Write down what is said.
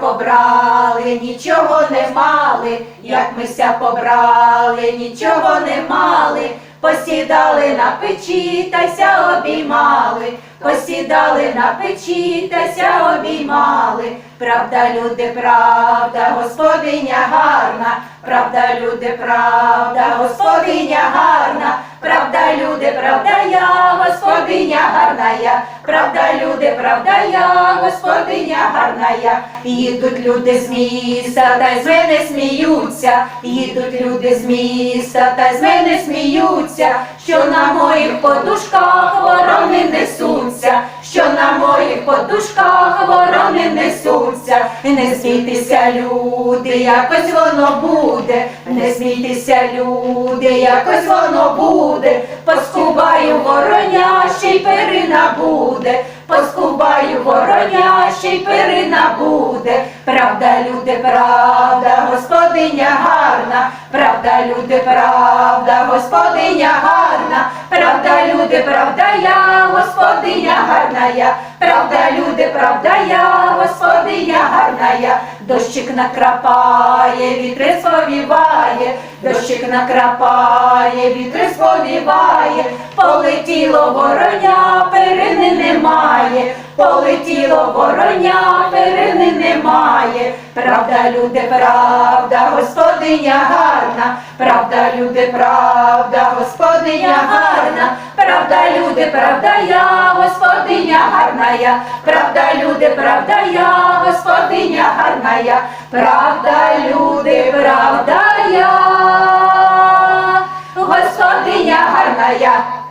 побрали, нічого не мали, як ми ся побрали, нічого не мали, посідали на печі та ся обіймали, посідали на печі та ся обіймали. Правда, люди, правда, господиня гарна, правда, люди, правда, господиня гарна, правда, люди, правда, я, гарна я, правда, люди, правда, я, господиня гарна я. Їдуть люди з міста, та й з мене сміються, їдуть люди з міста, та й з мене сміються, що на моїх подушках ворони несуться, що на моїх подушках ворони несуться. Не смійтеся, люди, якось воно буде, не смійтеся, люди, якось воно буде, поскубаю воронящий, перина буде, поскубаю вороня, ще й перина буде. Правда, люди, правда, господиня гарна, правда, люди, правда, господиня гарна, правда, люди, правда, я, я, правда, люди, правда, я, господиня гарна я, дощик накрапає, вітри сповіває, дощик накрапає, вітри сповіває, полетіло вороня, перини немає, полетіло вороня, немає. Правда, люди, правда, господиня гарна, правда, люди, правда, господиня гарна, правда, люди, правда, я, господиня гарна я, правда, люди, правда, я, господиня гарна я, правда, люди, правда, я, господиня гарна я.